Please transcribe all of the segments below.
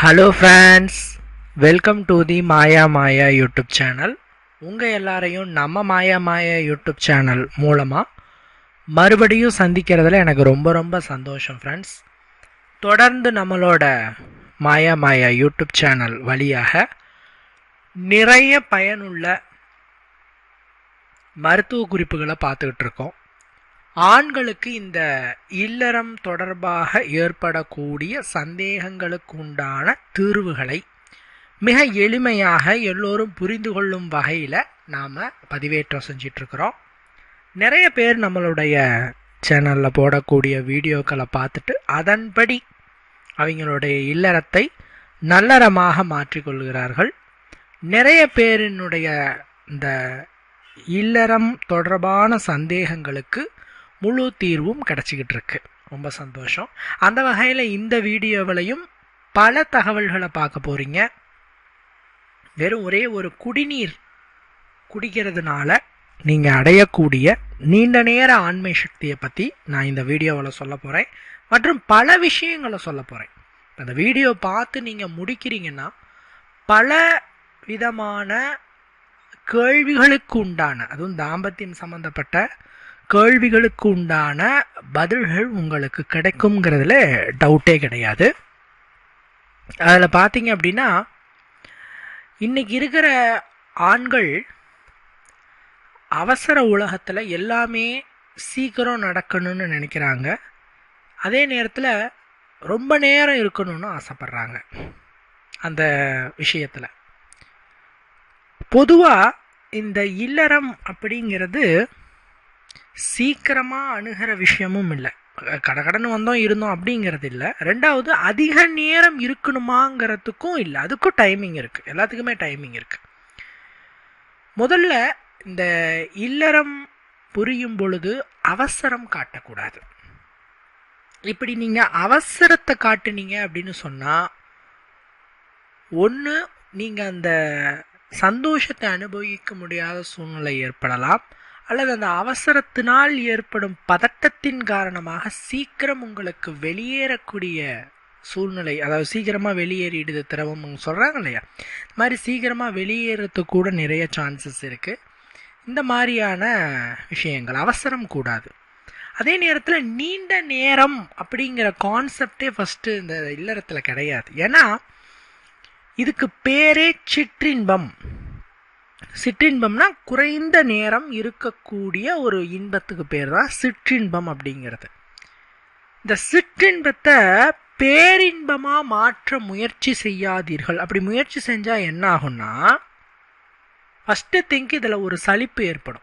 Hello friends welcome to the Maya Maya YouTube channel உங்கள் எல்லாரையும் நம்ம மாயா மாயா யூடியூப் சேனல் மூலமாக மறுபடியும் சந்திக்கிறதுல எனக்கு ரொம்ப ரொம்ப சந்தோஷம் ஃப்ரெண்ட்ஸ் தொடர்ந்து நம்மளோட மாயா மாயா யூடியூப் சேனல் வழியாக நிறைய பயனுள்ள மருத்துவ குறிப்புகளை பார்த்துக்கிட்டு இருக்கோம். ஆண்களுக்கு இந்த இல்லறம் தொடர்பாக ஏற்படக்கூடிய சந்தேகங்களுக்கு உண்டான தீர்வுகளை மிக எளிமையாக எல்லோரும் புரிந்து கொள்ளும் வகையில் நாம் பதிவேற்றம் செஞ்சிட்ருக்கிறோம். நிறைய பேர் நம்மளுடைய சேனலில் போடக்கூடிய வீடியோக்களை பார்த்துட்டு அதன்படி அவங்களுடைய இல்லறத்தை நல்லறமாக மாற்றிக்கொள்கிறார்கள். நிறைய பேரினுடைய இந்த இல்லறம் தொடர்பான சந்தேகங்களுக்கு முழு தீர்வும் கிடச்சிக்கிட்டு இருக்கு ரொம்ப சந்தோஷம். அந்த வகையில் இந்த வீடியோவிலையும் பல தகவல்களை பார்க்க போகிறீங்க வெறும் ஒரே ஒரு குடிநீர் குடிக்கிறதுனால நீங்கள் அடையக்கூடிய நீண்ட நேர ஆண்மை சக்தியை பற்றி நான் இந்த வீடியோவில் சொல்ல போகிறேன் மற்றும் பல விஷயங்களை சொல்ல போகிறேன் அந்த வீடியோ பார்த்து நீங்கள் முடிக்கிறீங்கன்னா பல விதமான கேள்விகளுக்கு உண்டான அதுவும் தாம்பத்தியம் சம்மந்தப்பட்ட கேள்விகளுக்கு உண்டான பதில்கள் உங்களுக்கு கிடைக்குங்கிறதுல டவுட்டே கிடையாது. அதில் பார்த்தீங்க அப்படின்னா இன்னைக்கு இருக்கிற ஆண்கள் அவசர உலகத்தில் எல்லாமே சீக்கிரம் நடக்கணும்னு நினைக்கிறாங்க. அதே நேரத்தில் ரொம்ப நேரம் இருக்கணும்னு ஆசைப்பட்றாங்க அந்த விஷயத்தில். பொதுவாக இந்த இல்லறம் அப்படிங்கிறது சீக்கிரமாக அணுகிற விஷயமும் இல்லை. கடகடன்னு வந்தோம் இருந்தோம் அப்படிங்கிறது இல்லை. ரெண்டாவது அதிக நேரம் இருக்கணுமாங்கிறதுக்கும் இல்லை. அதுக்கும் டைமிங் இருக்குது எல்லாத்துக்குமே டைமிங் இருக்குது முதல்ல இந்த இல்லறம் புரியும் பொழுது அவசரம் காட்டக்கூடாது. இப்படி நீங்கள் அவசரத்தை காட்டுனீங்க அப்படின்னு சொன்னால் ஒன்று நீங்கள் அந்த சந்தோஷத்தை அனுபவிக்க முடியாத சூழ்நிலை ஏற்படலாம். அல்லது அந்த அவசரத்தினால் ஏற்படும் பதட்டத்தின் காரணமாக சீக்கிரம் உங்களுக்கு வெளியேறக்கூடிய சூழ்நிலை அதாவது சீக்கிரமாக வெளியேறிடுது திரவம் சொல்கிறாங்க இல்லையா? இந்த மாதிரி சீக்கிரமாக வெளியேறதுக்கு கூட நிறைய சான்சஸ் இருக்குது இந்த மாதிரியான விஷயங்கள் அவசரம் கூடாது. அதே நேரத்தில் நீண்ட நேரம் அப்படிங்கிற கான்செப்டே ஃபஸ்ட்டு இந்த இல்லறத்தில் கிடையாது. ஏன்னா இதுக்கு பேரே சிற்றின்பம். சிற்றின்பம்னா குறைந்த நேரம் இருக்கக்கூடிய ஒரு இன்பத்துக்கு பேர் தான் சிற்றின்பம் அப்படிங்கிறது. இந்த சிற்றின்பத்தை பேரின்பமாக மாற்ற முயற்சி செய்யாதீர்கள். அப்படி முயற்சி செஞ்சால் என்ன ஆகும்னா ஃபஸ்ட்டு திங்க் இதில் ஒரு சலிப்பு ஏற்படும்.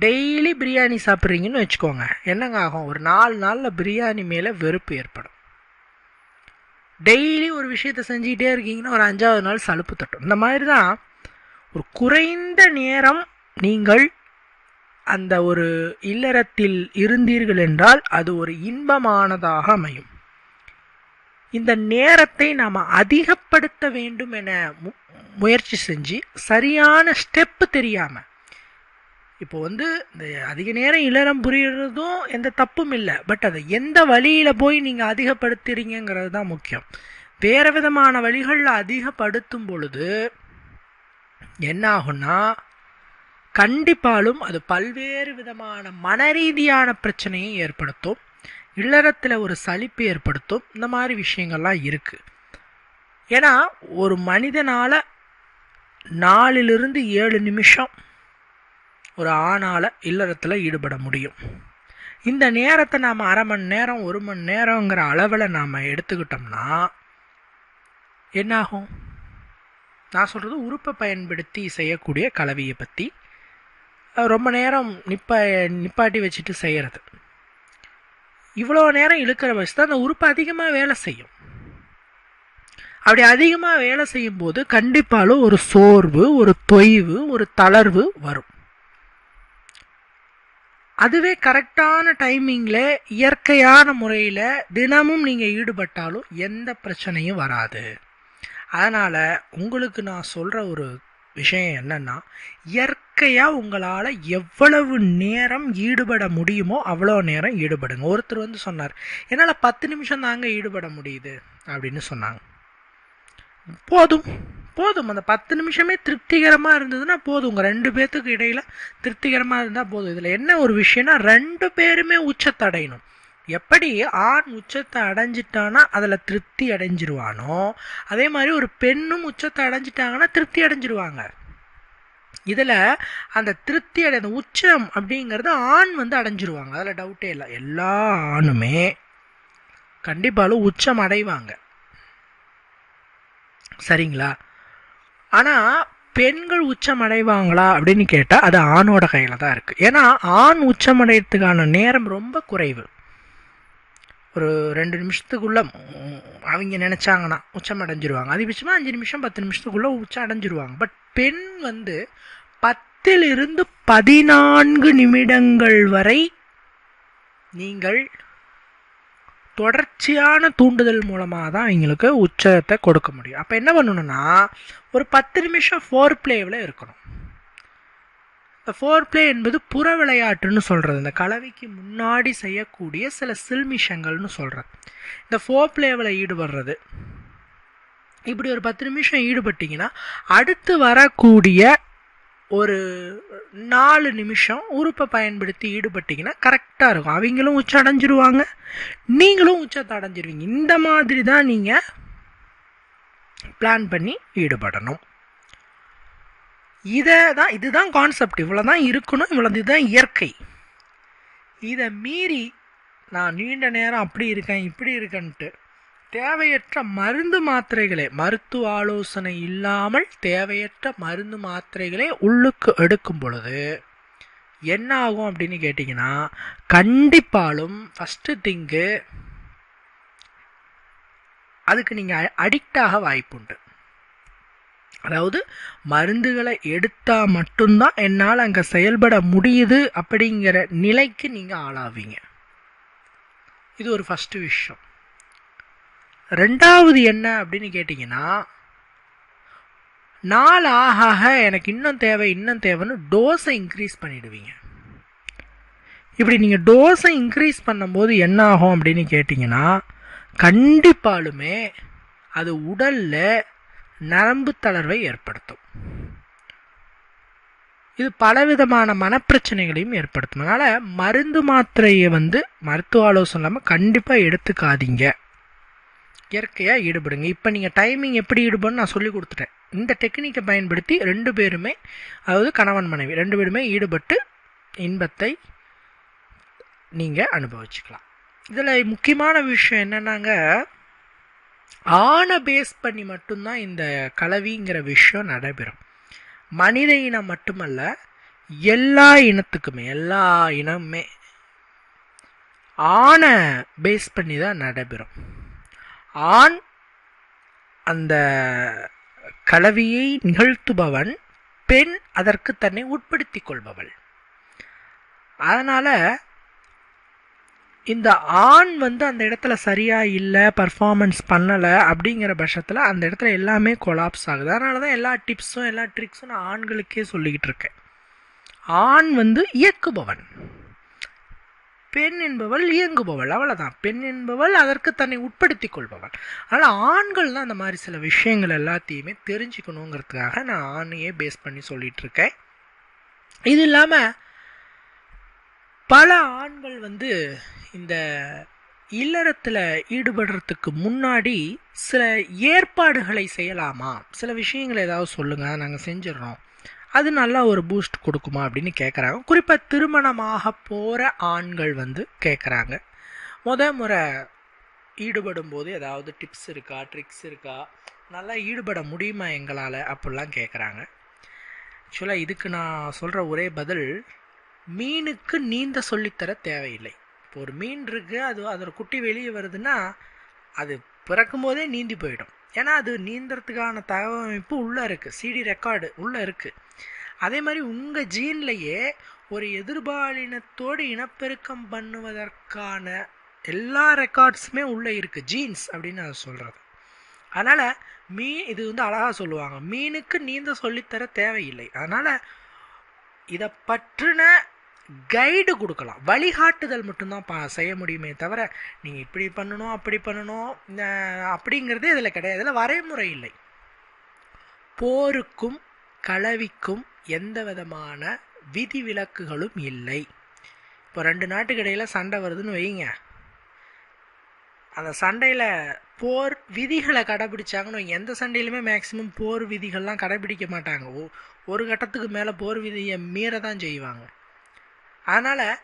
டெய்லி பிரியாணி சாப்பிட்றீங்கன்னு வச்சுக்கோங்க. என்னங்க ஆகும்? ஒரு நாலு நாளில் பிரியாணி மேலே வெறுப்பு ஏற்படும். டெய்லி ஒரு விஷயத்த செஞ்சுக்கிட்டே இருக்கீங்கன்னா ஒரு அஞ்சாவது நாள் சலுப்பு தட்டும். இந்த மாதிரி தான் ஒரு குறைந்த நேரம் நீங்கள் அந்த ஒரு இல்லறத்தில் இருந்தீர்கள் என்றால் அது ஒரு இன்பமானதாக அமையும். இந்த நேரத்தை நாம் அதிகப்படுத்த வேண்டும் என முயற்சி செஞ்சு சரியான ஸ்டெப்பு தெரியாமல் இப்போ வந்து இந்த அதிக நேரம் இளரம் புரியறதும் எந்த தப்பும் இல்லை. பட் அதை எந்த வழியில் போய் நீங்கள் அதிகப்படுத்துறீங்கிறது தான் முக்கியம். வேறு விதமான வழிகளில் அதிகப்படுத்தும் பொழுது என்ன ஆகும்னா கண்டிப்பாலும் அது பல்வேறு விதமான மனரீதியான பிரச்சனையை ஏற்படுத்தும் இல்லறத்தில் ஒரு சலிப்பு ஏற்படுத்தும் இந்த மாதிரி விஷயங்கள்லாம் இருக்குது ஏன்னா ஒரு மனிதனால் நாலிலிருந்து ஏழு நிமிஷம் ஒரு ஆணால் இல்லறத்தில் ஈடுபட முடியும். இந்த நேரத்தை நாம் அரை மணி நேரம் ஒரு மணி நேரங்கிற அளவில் நாம் எடுத்துக்கிட்டோம்னா என்னாகும்? நான் சொல்கிறது உறுப்பை பயன்படுத்தி செய்யக்கூடிய கலவையை பற்றி ரொம்ப நேரம் நிப்பா நிப்பாட்டி வச்சுட்டு செய்கிறது இவ்வளோ நேரம் இழுக்கிற வச்சு தான் அந்த உறுப்பு அதிகமாக வேலை செய்யும். அப்படி அதிகமாக வேலை செய்யும்போது கண்டிப்பாலும் ஒரு சோர்வு ஒரு தொய்வு ஒரு தளர்வு வரும். அதுவே கரெக்டான டைமிங்கில் இயற்கையான முறையில் தினமும் நீங்கள் ஈடுபட்டாலும் எந்த பிரச்சனையும் வராது. அதனால் உங்களுக்கு நான் சொல்கிற ஒரு விஷயம் என்னென்னா இயற்கையாக உங்களால் எவ்வளவு நேரம் ஈடுபட முடியுமோ அவ்வளோ நேரம் ஈடுபடுங்க. ஒருத்தர் வந்து சொன்னார் என்னால் பத்து நிமிஷம் தாங்க ஈடுபட முடியுது. அப்படின்னு சொன்னாங்க. போதும் போதும். அந்த பத்து நிமிஷமே திருப்திகரமாக இருந்ததுன்னா போதும். உங்கள் ரெண்டு பேர்த்துக்கு இடையில் திருப்திகரமாக இருந்தால் போதும். இதில் என்ன ஒரு விஷயம்னா ரெண்டு பேருமே உச்சத்தடையணும். எப்படி ஆண் உச்சத்தை அடைஞ்சிட்டானா அதில் திருப்தி அடைஞ்சிருவானோ? அதே மாதிரி ஒரு பெண்ணும் உச்சத்தை அடைஞ்சிட்டாங்கன்னா திருப்தி அடைஞ்சிருவாங்க. இதில் அந்த திருப்தி அடைந்த உச்சம் அப்படிங்கிறது ஆண் வந்து அடைஞ்சிருவாங்க. அதில் டவுட்டே இல்லை. எல்லா ஆணுமே கண்டிப்பாலும் உச்சம் அடைவாங்க. சரிங்களா? ஆனால் பெண்கள் உச்சம் அடைவாங்களா அப்படின்னு கேட்டால் அது ஆணோட கையில் தான் இருக்குது ஏன்னா ஆண் உச்சம் அடையிறதுக்கான நேரம் ரொம்ப குறைவு. ஒரு ரெண்டு நிமிஷத்துக்குள்ளே அவங்க நினச்சாங்கன்னா உச்சம் அடைஞ்சிருவாங்க. அதிகபட்சமாக அஞ்சு நிமிஷம் பத்து நிமிஷத்துக்குள்ளே உச்சம் அடைஞ்சிருவாங்க. பட் பெண் வந்து பத்திலிருந்து பதினான்கு நிமிடங்கள் வரை நீங்கள் தொடர்ச்சியான தூண்டுதல் மூலமாக தான் அவங்களுக்கு உச்சத்தை கொடுக்க முடியும். அப்போ என்ன பண்ணணுன்னா ஒரு பத்து நிமிஷம் ஃபோர் பிளேவில் இருக்கணும். ஃபோர் பிளே என்பது புற விளையாட்டுன்னு சொல்கிறது இந்த கலவைக்கு முன்னாடி செய்யக்கூடிய சில சில்மிஷங்கள்னு சொல்கிறது இந்த ஃபோர் பிளேவில் ஈடுபடுறது. இப்படி ஒரு பத்து நிமிஷம் ஈடுபட்டிங்கன்னா அடுத்து வரக்கூடிய ஒரு நாலு நிமிஷம் உறுப்பை பயன்படுத்தி ஈடுபட்டிங்கன்னா கரெக்டாக இருக்கும். அவங்களும் உச்சம் அடைஞ்சிருவாங்க. நீங்களும் உச்சத்தை அடைஞ்சிருவீங்க. இந்த மாதிரி தான் நீங்கள் பிளான் பண்ணி ஈடுபடணும். இதை தான் இதுதான் கான்செப்ட் இவ்வளோ தான் இருக்கணும் இவ்வளோ இதுதான் இயற்கை. இதை மீறி நான் நீண்ட நேரம் அப்படி இருக்கேன் இப்படி இருக்கேன்ட்டு தேவையற்ற மருந்து மாத்திரைகளை மருத்துவ ஆலோசனை இல்லாமல் தேவையற்ற மருந்து மாத்திரைகளை உள்ளுக்கு எடுக்கும் பொழுது என்ன ஆகும் அப்படின்னு கேட்டிங்கன்னா கண்டிப்பாலும் ஃபஸ்ட்டு திங்கு அதுக்கு நீங்கள் அடிக்டாக வாய்ப்புண்டு. அதாவது மருந்துகளை எடுத்தால் மட்டும்தான் என்னால் அங்கே செயல்பட முடியுது அப்படிங்கிற நிலைக்கு நீங்கள் ஆளாவீங்க. இது ஒரு ஃபஸ்ட்டு விஷயம். ரெண்டாவது என்ன அப்படின்னு கேட்டிங்கன்னா நாள் ஆக ஆக எனக்கு இன்னும் தேவை இன்னும் தேவைன்னு டோஸை இன்க்ரீஸ் பண்ணிடுவீங்க. இப்படி நீங்கள் டோஸை இன்க்ரீஸ் பண்ணும்போது என்ன ஆகும் அப்படின்னு கேட்டிங்கன்னா கண்டிப்பாலுமே அது உடலில் நரம்பு தளர்வை ஏற்படுத்தும். இது பலவிதமான மனப்பிரச்சனைகளையும் ஏற்படுத்தும். அதனால் மருந்து மாத்திரையை வந்து மருத்துவ ஆலோசனை இல்லாமல் கண்டிப்பாக எடுத்துக்காதீங்க. இயற்கையாக ஈடுபடுங்க. இப்போ நீங்கள் டைமிங் எப்படி ஈடுபடுன்னு நான் சொல்லி கொடுத்துட்டேன். இந்த டெக்னிக்கை பயன்படுத்தி ரெண்டு பேருமே அதாவது கணவன் மனைவி ரெண்டு பேருமே ஈடுபட்டு இன்பத்தை நீங்கள் அனுபவிச்சுக்கலாம். இதில் முக்கியமான விஷயம் என்னென்னாங்க ஆணை பேஸ் பண்ணி மட்டும்தான் இந்த கலவிங்கிற விஷயம் நடைபெறும். மனித இனம் மட்டுமல்ல எல்லா இனத்துக்குமே எல்லா இனமுமே ஆணை பேஸ் பண்ணி தான் நடைபெறும். ஆண் அந்த கலவியை நிகழ்த்துபவன் பெண் அதற்கு தன்னை உட்படுத்தி கொள்பவள். அதனால் இந்த ஆண் வந்து அந்த இடத்துல சரியாக இல்லை பர்ஃபார்மன்ஸ் பண்ணலை அப்படிங்கிற பட்சத்தில் அந்த இடத்துல எல்லாமே கொலாப்ஸ் ஆகுது. அதனால தான் எல்லா டிப்ஸும் எல்லா ட்ரிக்ஸும் நான் ஆண்களுக்கே சொல்லிக்கிட்டு இருக்கேன். ஆண் வந்து இயக்குபவன். பெண் என்பவள் இயங்குபவள். அவ்வளோதான் பெண் என்பவள் அதற்கு தன்னை உட்படுத்தி கொள்பவள். அதனால் ஆண்கள் தான் அந்த மாதிரி சில விஷயங்கள் எல்லாத்தையுமே தெரிஞ்சுக்கணுங்கிறதுக்காக நான் ஆணையே பேஸ் பண்ணி சொல்லிகிட்ருக்கேன் இருக்கேன். இது இல்லாமல் பல ஆண்கள் வந்து இந்த இல்லறத்தில் ஈடுபடுறதுக்கு முன்னாடி சில ஏற்பாடுகளை செய்யலாமா? சில விஷயங்களை ஏதாவது சொல்லுங்கள் நாங்கள் செஞ்சிடறோம். அது நல்லா ஒரு பூஸ்ட் கொடுக்குமா அப்படின்னு கேட்குறாங்க குறிப்பாக திருமணமாக போகிற ஆண்கள் வந்து கேட்குறாங்க முத முறை ஈடுபடும் போது ஏதாவது டிப்ஸ் இருக்கா ட்ரிக்ஸ் இருக்கா? நல்லா ஈடுபட முடியுமா எங்களால்? அப்படிலாம் கேட்குறாங்க ஆக்சுவலாக இதுக்கு நான் சொல்கிற ஒரே பதில் மீனுக்கு நீந்த சொல்லித்தர தேவையில்லை. இப்போ ஒரு மீன் இருக்குது அது அதோட குட்டி வெளியே வருதுன்னா அது பிறக்கும் போதே நீந்தி போயிடும். ஏன்னா அது நீந்துறதுக்கான தகவமைப்பு உள்ளே இருக்குது சிடி ரெக்கார்டு உள்ளே இருக்குது அதே மாதிரி உங்கள் ஜீன்லையே ஒரு எதிர்பாலினத்தோடு இனப்பெருக்கம் பண்ணுவதற்கான எல்லா ரெக்கார்ட்ஸுமே உள்ளே இருக்குது ஜீன்ஸ் அப்படின்னு அதை சொல்கிறது அதனால் மீன் இது வந்து அழகாக சொல்லுவாங்க. மீனுக்கு நீந்த சொல்லித்தர தேவையில்லை. அதனால் இதை பற்றின கைடு கொடுக்கலாம். வழிகாட்டுதல் மட்டும்தான் பா செய்ய முடியுமே தவிர நீங்கள் இப்படி பண்ணணும் அப்படி பண்ணணும் அப்படிங்கிறதே அப்படிங்கிறது இதில் கிடையாது. இதில் வரைமுறை இல்லை. போருக்கும் கலவிக்கும் எந்த விதமான விதிவிலக்குகளும் இல்லை. இப்போ ரெண்டு நாட்டுக்கு இடையில் சண்டை வருதுன்னு வைங்க. அந்த சண்டையில் போர் விதிகளை கடைபிடிச்சாங்கன்னு வைங்க. எந்த சண்டையிலுமே மேக்சிமம் போர் விதிகள்லாம் கடைபிடிக்க மாட்டாங்க. ஒரு கட்டத்துக்கு மேலே போர் விதியை மீற தான் செய்வாங்க. அதனால்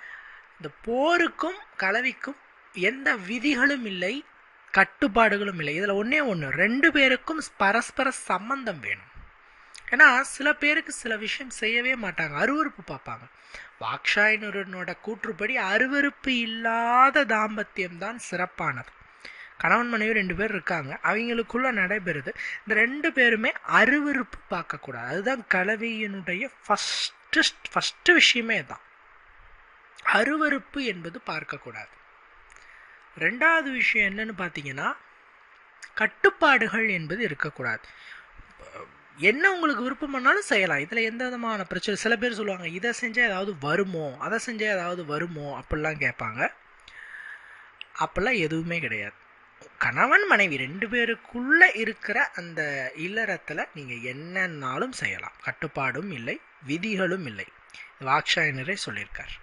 இந்த போருக்கும் கலவிக்கும் எந்த விதிகளும் இல்லை கட்டுப்பாடுகளும் இல்லை. இதில் ஒன்றே ஒன்று ரெண்டு பேருக்கும் பரஸ்பர சம்பந்தம் வேணும். ஏன்னா சில பேருக்கு சில விஷயம் செய்யவே மாட்டாங்க. அருவருப்பு பார்ப்பாங்க. வாக்ஷாயனோட கூற்றுப்படி அருவருப்பு இல்லாத தாம்பத்தியம் தான் சிறப்பானது. கணவன் மனைவி ரெண்டு பேர் இருக்காங்க. அவங்களுக்குள்ள நடைபெறுது. இந்த ரெண்டு பேருமே அருவருப்பு பார்க்கக்கூடாது. அதுதான் கலவையினுடைய ஃபஸ்ட்டு ஃபஸ்ட்டு விஷயமே தான். அருவருப்பு என்பது பார்க்கக்கூடாது. ரெண்டாவது விஷயம் என்னன்னு பார்த்தீங்கன்னா கட்டுப்பாடுகள் என்பது இருக்கக்கூடாது. என்ன உங்களுக்கு விருப்பம் பண்ணாலும் செய்யலாம். இதில் எந்த விதமான பிரச்சனை சில பேர் சொல்லுவாங்க இதை செஞ்சால் ஏதாவது வருமோ அதை செஞ்சால் ஏதாவது வருமோ அப்படிலாம் கேட்பாங்க. அப்போல்லாம் எதுவுமே கிடையாது. கணவன் மனைவி ரெண்டு பேருக்குள்ளே இருக்கிற அந்த இல்லறத்தில் நீங்கள் என்னன்னாலும் செய்யலாம். கட்டுப்பாடும் இல்லை விதிகளும் இல்லை. வாக்ஷாயனரே சொல்லியிருக்கார்.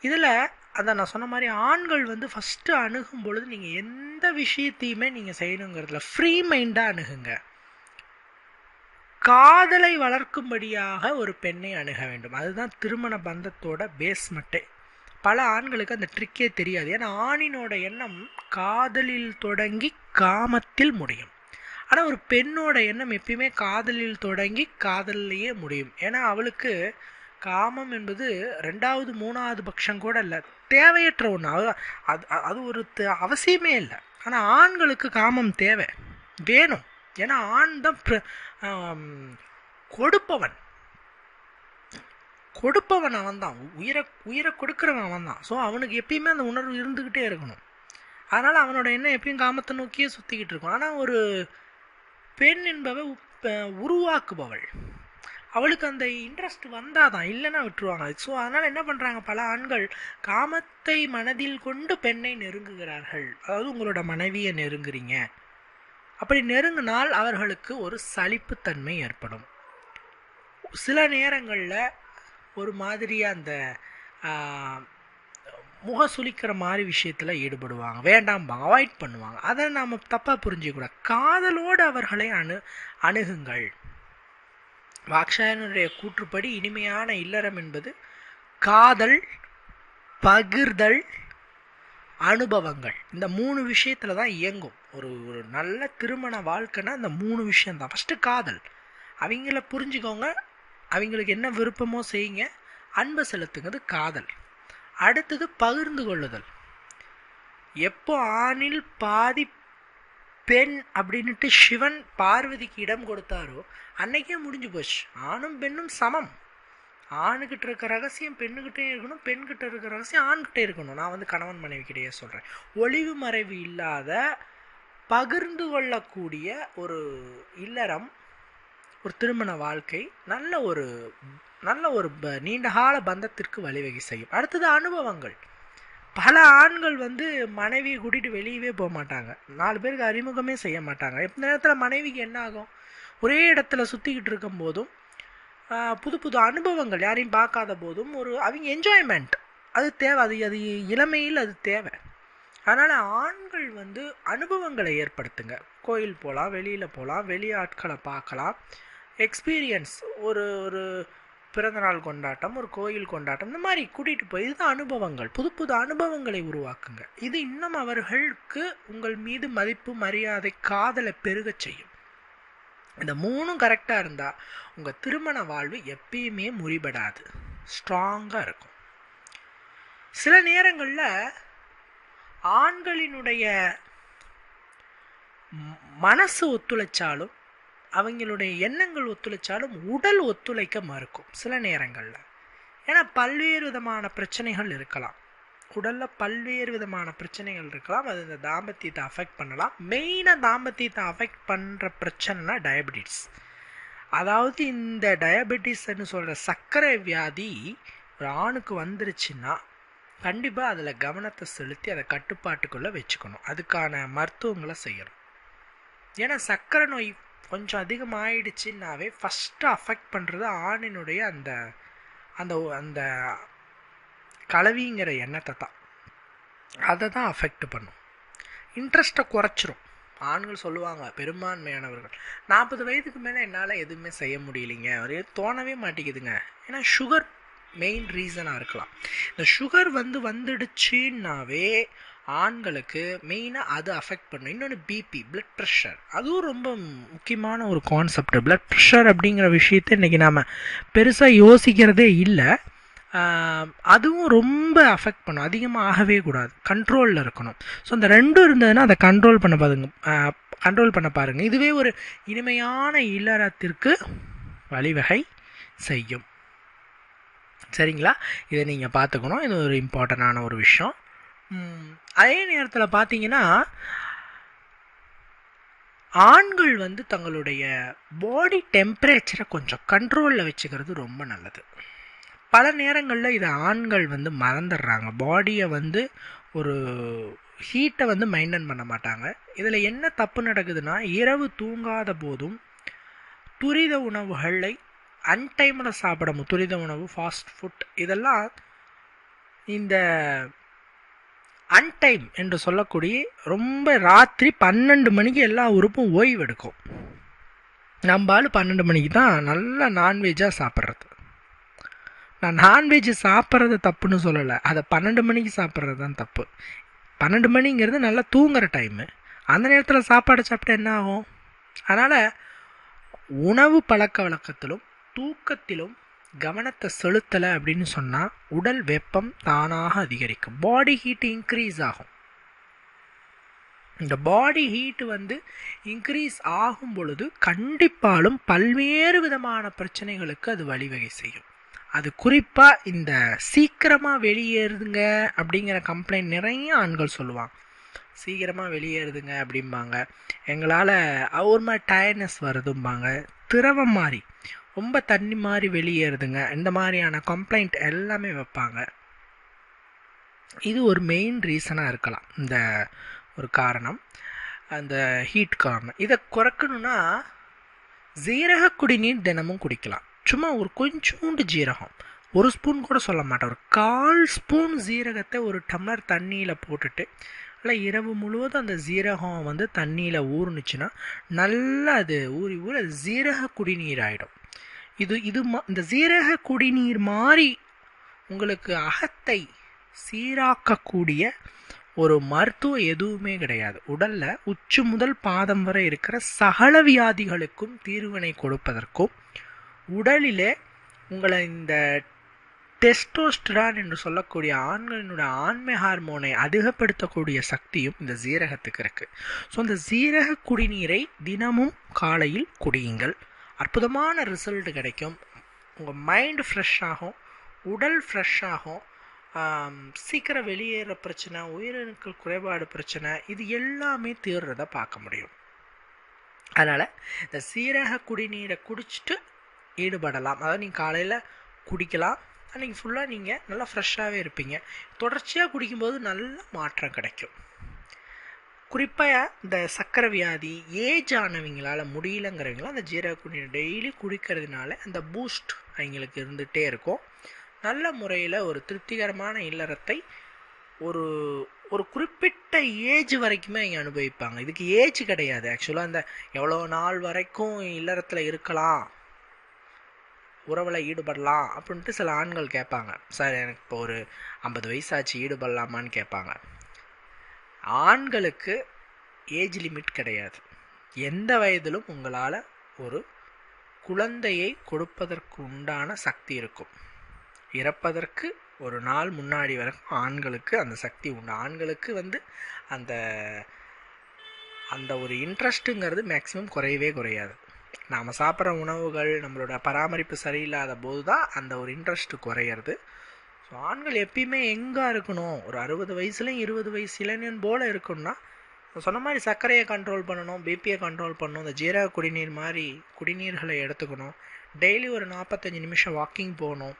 இதில் அதை நான் சொன்ன மாதிரி ஆண்கள் வந்து ஃபஸ்ட்டு அணுகும் பொழுது நீங்கள் எந்த விஷயத்தையுமே நீங்கள் செய்யணுங்கிறதுல ஃப்ரீ மைண்டாக அணுகுங்க. காதலை வளர்க்கும்படியாக ஒரு பெண்ணை அணுக வேண்டும். அதுதான் திருமண பந்தத்தோட பேஸ்மெட்டே பல ஆண்களுக்கு அந்த ட்ரிக்கே தெரியாது. ஏன்னா ஆணினோட எண்ணம் காதலில் தொடங்கி காமத்தில் முடியும். ஆனால் ஒரு பெண்ணோட எண்ணம் எப்பயுமே காதலில் தொடங்கி காதல்லையே முடியும். ஏன்னா அவளுக்கு காமம் என்பது ரெண்டாவது மூணாவது பட்சம் கூட இல்லை. தேவையற்ற ஒன்று அது அது அது ஒரு அவசியமே இல்லை. ஆனால் ஆண்களுக்கு காமம் தேவை. வேணும். ஏன்னா ஆண் தான் கொடுப்பவன். கொடுப்பவன் அவன் தான் உயிரை உயிரை கொடுக்குறவன் அவன் தான் ஸோ அவனுக்கு எப்பயுமே அந்த உணர்வு இருந்துக்கிட்டே இருக்கணும். அதனால் அவனோட எண்ணம் எப்பயும் காமத்தை நோக்கியே சுற்றிக்கிட்டு இருக்கும். ஆனால் ஒரு பெண் என்பவ உருவாக்குபவள். அவளுக்கு அந்த இன்ட்ரெஸ்ட் வந்தாதான் இல்லைன்னா விட்டுருவாங்க. ஸோ அதனால் என்ன பண்ணுறாங்க பல ஆண்கள் காமத்தை மனதில் கொண்டு பெண்ணை நெருங்குகிறார்கள். அதாவது உங்களோட மனைவியை நெருங்குறீங்க. அப்படி நெருங்கினால் அவர்களுக்கு ஒரு சலிப்புத்தன்மை ஏற்படும். சில நேரங்களில் ஒரு மாதிரியாக அந்த முக சுளிக்கிற மாதிரி விஷயத்தில் ஈடுபடுவாங்க. வேண்டாம்பாங்க அவாய்ட் பண்ணுவாங்க. அதை நாம் தப்பாக புரிஞ்சிக்கூடாது காதலோடு அவர்களை அணு அணுகுங்கள். வாக்ஷாயனுடைய கூற்றுப்படி இனிமையான இல்லறம் என்பது காதல் பகிர்தல் அனுபவங்கள். இந்த மூணு விஷயத்துல தான் இயங்கும். ஒரு ஒரு நல்ல திருமண வாழ்க்கைன்னா இந்த மூணு விஷயந்தான் ஃபஸ்ட்டு காதல். அவங்கள புரிஞ்சுக்கோங்க. அவங்களுக்கு என்ன விருப்பமோ செய்யுங்க. அன்பை செலுத்துங்கிறது காதல். அடுத்தது பகிர்ந்து கொள்ளுதல். எப்போ ஆணில் பாதி பெண் அப்படின்ட்டு சிவன் பார்வதிக்கு இடம் கொடுத்தாரோ அன்னைக்கே முடிஞ்சு போச்சு. ஆணும் பெண்ணும் சமம். ஆணுக்கிட்ட இருக்க ரகசியம் பெண்ணுக்கிட்டே இருக்கணும் பெண்கிட்ட இருக்க ரகசியம் ஆண்கிட்ட இருக்கணும். நான் வந்து கணவன் மனைவிக்கிட்டேயே சொல்கிறேன் ஒளிவு மறைவு இல்லாத பகிர்ந்து கொள்ளக்கூடிய ஒரு இல்லறம் ஒரு திருமண வாழ்க்கை நல்ல ஒரு நல்ல ஒரு ப- நீண்டகால பந்தத்திற்கு வழிவகை செய்யும். அடுத்தது அனுபவங்கள். பல ஆண்கள் வந்து மனைவியை கூட்டிகிட்டு வெளியவே போக மாட்டாங்க. நாலு பேருக்கு அறிமுகமே செய்ய மாட்டாங்க. இந்த நேரத்தில் மனைவிக்கு என்ன ஆகும்? ஒரே இடத்துல சுற்றிக்கிட்டு இருக்கும் போதும் புது புது அனுபவங்கள் யாரையும் பார்க்காத போதும் ஒரு அவங்க என்ஜாய்மெண்ட் அது தேவை. அது அது இளமையில் அது தேவை. அதனால் ஆண்கள் வந்து அனுபவங்களை ஏற்படுத்துங்க. கோயில் போகலாம் வெளியில் போகலாம் வெளி ஆட்களை பார்க்கலாம். எக்ஸ்பீரியன்ஸ் ஒரு ஒரு பிறந்தநாள் கொண்டாட்டம் ஒரு கோயில் கொண்டாட்டம் இந்த மாதிரி கூட்டிகிட்டு போய் இதுதான் அனுபவங்கள். புது புது அனுபவங்களை உருவாக்குங்க. இது இன்னும் அவர்களுக்கு உங்கள் மீது மதிப்பு மரியாதை காதலை பெருகச் செய்யும். இந்த மூணும் கரெக்டாக இருந்தால் உங்கள் திருமண வாழ்வு எப்பயுமே முறிபடாது. ஸ்ட்ராங்காக இருக்கும். சில நேரங்களில் ஆண்களினுடைய மனசு ஒத்துழைச்சாலும் அவங்களுடைய எண்ணங்கள் ஒத்துழைச்சாலும் உடல் ஒத்துழைக்க மறுக்கும் சில நேரங்களில். ஏன்னா பல்வேறு விதமான பிரச்சனைகள் இருக்கலாம். உடலில் பல்வேறு விதமான பிரச்சனைகள் இருக்கலாம். அது இந்த தாம்பத்தியத்தை அஃபெக்ட் பண்ணலாம். மெயினாக தாம்பத்தியத்தை அஃபெக்ட் பண்ணுற பிரச்சனைனா டயபெட்டிஸ் அதாவது இந்த டயபெட்டிஸ்ன்னு சொல்கிற சர்க்கரை வியாதி ஒரு ஆணுக்கு வந்துருச்சுன்னா கண்டிப்பாக அதில் கவனத்தை செலுத்தி அதை கட்டுப்பாட்டுக்குள்ளே வச்சுக்கணும். அதுக்கான மருத்துவங்களை செய்யணும். ஏன்னா சர்க்கரை நோய் கொஞ்சம் அதிகமாகிடுச்சுன்னாவே ஃபஸ்ட்டு அஃபெக்ட் பண்ணுறது ஆணினுடைய அந்த அந்த அந்த கலவிங்கிற எண்ணத்தை தான். அதை தான் அஃபெக்ட் பண்ணும். இன்ட்ரெஸ்ட்டை குறைச்சிரும். ஆண்கள் சொல்லுவாங்க பெரும்பான்மையானவர்கள். நாற்பது வயதுக்கு மேலே என்னால் எதுவுமே செய்ய முடியலைங்க. ஒரு தோணவே மாட்டேங்குதுங்க. ஏன்னா சுகர் மெயின் ரீசனாக இருக்கலாம். இந்த சுகர் வந்து வந்துடுச்சுன்னாவே ஆண்களுக்கு மெயினாக அது அஃபெக்ட் பண்ணும். இன்னொன்று பிபி பிளட் ப்ரெஷர் அதுவும் ரொம்ப முக்கியமான ஒரு கான்செப்ட் பிளட் ப்ரெஷர் அப்படிங்கிற விஷயத்தை இன்றைக்கி நாம் பெருசாக யோசிக்கிறதே இல்லை. அதுவும் ரொம்ப அஃபெக்ட் பண்ணும். அதிகமாக ஆகவே கூடாது. கண்ட்ரோலில் இருக்கணும். ஸோ அந்த ரெண்டும் இருந்ததுன்னா அதை கண்ட்ரோல் பண்ண பாருங்க. கண்ட்ரோல் பண்ண பாருங்கள் இதுவே ஒரு இனிமையான இல்லறத்திற்கு வழிவகை செய்யும். சரிங்களா? இதை நீங்கள் பார்த்துக்கணும். இது ஒரு இம்பார்ட்டண்டான ஒரு விஷயம். அதே நேரத்தில் பார்த்தீங்கன்னா ஆண்கள் வந்து தங்களுடைய பாடி டெம்பரேச்சரை கொஞ்சம் கண்ட்ரோலில் வச்சுக்கிறது ரொம்ப நல்லது. பல நேரங்களில் இதை ஆண்கள் வந்து மறந்துடுறாங்க. பாடியை வந்து ஒரு ஹீட்டை வந்து மெயின்டைன் பண்ண மாட்டாங்க. இதில் என்ன தப்பு நடக்குதுன்னா இரவு தூங்காத போதும் துரித உணவுகளை அன்டைமில் சாப்பிடணும் துரித உணவு ஃபாஸ்ட் ஃபுட் இதெல்லாம் இந்த அன்டைம் என்று சொல்லக்கூடிய ரொம்ப ராத்திரி பன்னெண்டு மணிக்கு எல்லா உறுப்பும் ஓய்வு எடுக்கும். நம்மளால் பன்னெண்டு மணிக்கு தான் நல்லா நான்வெஜ்ஜாக சாப்பிட்றது. நான் நான்வெஜ் சாப்பிட்றது தப்புன்னு சொல்லலை. அதை பன்னெண்டு மணிக்கு சாப்பிட்றது தான் தப்பு. பன்னெண்டு மணிங்கிறது நல்லா தூங்குற டைமு அந்த நேரத்தில் சாப்பாடு சாப்பிட்டா என்ன ஆகும்? அதனால் உணவு பழக்க வழக்கத்திலும் தூக்கத்திலும் கவனத்தை செலுத்தலை அப்படின்னு சொன்னால் உடல் வெப்பம் தானாக அதிகரிக்கும். பாடி ஹீட் இன்க்ரீஸ் ஆகும். இந்த பாடி ஹீட் வந்து இன்க்ரீஸ் ஆகும் பொழுது கண்டிப்பாலும் பல்வேறு விதமான பிரச்சனைகளுக்கு அது வழிவகை செய்யும். அது குறிப்பாக இந்த சீக்கிரமாக வெளியேறுதுங்க அப்படிங்கிற கம்ப்ளைண்ட் நிறைய ஆண்கள் சொல்லுவாங்க. சீக்கிரமாக வெளியேறுதுங்க அப்படிம்பாங்க. எங்களால் ஒரு மாதிரி டயர்னஸ் வருதும்பாங்க. திரவம் மாதிரி. ரொம்ப தண்ணி மாதிரி வெளியேறுதுங்க. இந்த மாதிரியான கம்ப்ளைண்ட் எல்லாமே வைப்பாங்க. இது ஒரு மெயின் ரீசனாக இருக்கலாம். இந்த ஒரு காரணம். அந்த ஹீட் காரணம் இதை குறைக்கணும்னா ஜீரக குடிநீர் தினமும் குடிக்கலாம். சும்மா ஒரு கொஞ்சோண்டு ஜீரகம். ஒரு ஸ்பூன் கூட சொல்ல மாட்டேன். ஒரு கால் ஸ்பூன் ஜீரகத்தை ஒரு டம்ளர் தண்ணியில் போட்டுட்டு இல்லை இரவு முழுவதும் அந்த ஜீரகம் வந்து தண்ணியில் ஊறுனுச்சுன்னா நல்லா அது ஊறி ஊறி அது ஜீரக குடிநீர் ஆகிடும் இது இது இந்த ஜீரக குடிநீர் மாதிரி உங்களுக்கு அகத்தை சீராக்கக்கூடிய ஒரு மருத்துவம் எதுவுமே கிடையாது. உடலில் உச்சி முதல் பாதம் வரை இருக்கிற சகல வியாதிகளுக்கும் தீர்வினை கொடுப்பதற்கும் உடலிலே உங்களை இந்த டெஸ்டோஸ்டரான் என்று சொல்லக்கூடிய ஆண்களினுடைய ஆண்மை ஹார்மோனை அதிகப்படுத்தக்கூடிய சக்தியும் இந்த ஜீரகத்துக்கு இருக்குது ஸோ இந்த ஜீரக குடிநீரை தினமும் காலையில் குடியுங்கள். அற்புதமான ரிசல்ட் கிடைக்கும். உங்கள் மைண்டு ஃப்ரெஷ் ஆகும். உடல் ஃப்ரெஷ் ஆகும். சீக்கிரம் வெளியேற பிரச்சனை உயிரணுக்கள் குறைபாடு பிரச்சனை இது எல்லாமே தீர்றதை பார்க்க முடியும். அதனால் இந்த சீரக குடிநீரை குடிச்சிட்டு ஈடுபடலாம். அதாவது நீங்கள் காலையில் குடிக்கலாம். அன்றைக்கி ஃபுல்லாக நீங்கள் நல்லா ஃப்ரெஷ்ஷாகவே இருப்பீங்க. தொடர்ச்சியாக குடிக்கும்போது நல்ல மாற்றம் கிடைக்கும். குறிப்பாக இந்த சக்கரை வியாதி ஏஜ் ஆனவங்களால் முடியலங்கிறவங்களாம் அந்த ஜீரக குடிநீர் டெய்லி குடிக்கிறதுனால அந்த பூஸ்ட் அவங்களுக்கு இருந்துகிட்டே இருக்கும். நல்ல முறையில் ஒரு திருப்திகரமான இல்லறத்தை ஒரு ஒரு குறிப்பிட்ட ஏஜ் வரைக்குமே அவங்க அனுபவிப்பாங்க. இதுக்கு ஏஜ் கிடையாது. ஆக்சுவலாக அந்த எவ்வளோ நாள் வரைக்கும் இல்லறத்தில் இருக்கலாம். உறவில் ஈடுபடலாம். அப்படின்ட்டு சில ஆண்கள் கேட்பாங்க. சார் எனக்கு இப்போ ஒரு ஐம்பது வயசாச்சு ஈடுபடலாமான்னு கேட்பாங்க. ஆண்களுக்கு ஏஜ் லிமிட் கிடையாது. எந்த வயதிலும் உங்களால் ஒரு குழந்தையை கொடுப்பதற்கு உண்டான சக்தி இருக்கும். இறப்பதற்கு ஒரு நாள் முன்னாடி வரைக்கும் ஆண்களுக்கு அந்த சக்தி உண்டு. ஆண்களுக்கு வந்து அந்த அந்த ஒரு இன்ட்ரெஸ்ட்டுங்கிறது மேக்ஸிமம் குறையவே குறையாது. நாம் சாப்பிட்ற உணவுகள் நம்மளோட பராமரிப்பு சரியில்லாத போது தான் அந்த ஒரு இன்ட்ரெஸ்ட் குறையிறது. ஸோ ஆண்கள் எப்பயுமே எங்கே இருக்கணும்? ஒரு அறுபது வயசுலையும் இருபது வயசு இளைஞன் போல் இருக்கணும்னா சொன்ன மாதிரி சர்க்கரையை கண்ட்ரோல் பண்ணணும் பிபியை கண்ட்ரோல் பண்ணணும் இந்த ஜீரக குடிநீர் மாதிரி குடிநீர்களை எடுத்துக்கணும். டெய்லி ஒரு நாற்பத்தஞ்சு நிமிஷம் வாக்கிங் போகணும்.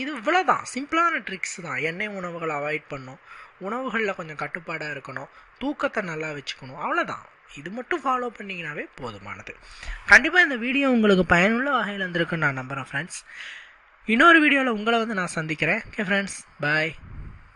இது இவ்வளோதான் சிம்பிளான ட்ரிக்ஸ் தான். எண்ணெய் உணவுகளை அவாய்ட் பண்ணும் உணவுகளில் கொஞ்சம் கட்டுப்பாடாக இருக்கணும். தூக்கத்தை நல்லா வச்சுக்கணும். அவ்வளோதான் இது மட்டும் ஃபாலோ பண்ணிங்கனாவே போதுமானது. கண்டிப்பாக இந்த வீடியோ உங்களுக்கு பயனுள்ள வகையில் இருந்திருக்குன்னு நான் நம்புகிறேன் ஃப்ரெண்ட்ஸ் இன்னொரு வீடியோவில் உங்களை வந்து நான் சந்திக்கிறேன். Okay friends bye